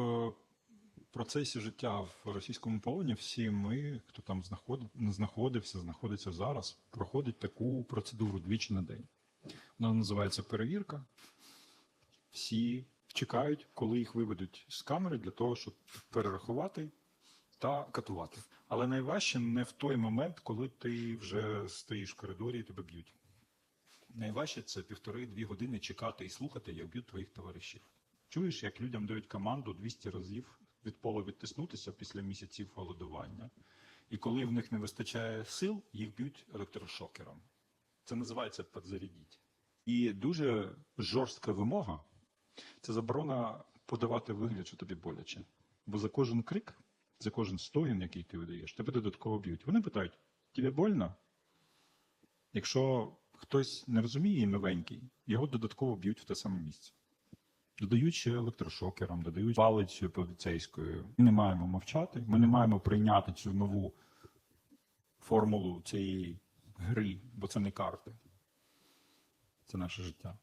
в процесі життя в російському полоні всі ми, хто там знаходив, знаходився, знаходиться зараз, проходить таку процедуру двічі на день. Вона називається перевірка. Всі чекають, коли їх виведуть з камери для того, щоб перерахувати та катувати. Але найважче не в той момент, коли ти вже стоїш в коридорі і тебе б'ють. Найважче це півтори-дві години чекати і слухати, як б'ють твоїх товаришів. Чуєш, як людям дають команду 200 разів від пола відтиснутися після місяців голодування. І коли в них не вистачає сил, їх б'ють електрошокером. Це називається підзарядіть. І дуже жорстка вимога це заборона подавати вигляд, що тобі боляче. Бо за кожен крик, за кожен стогін, який ти видаєш, тебе додатково б'ють. Вони питають: тобі больно? Якщо хтось не розуміє і новенький, його додатково б'ють в те саме місце. Додають ще електрошокером, додають палицею поліцейською. Ми не маємо мовчати, ми не маємо прийняти цю нову формулу цієї гри, бо це не карти. Це наше життя.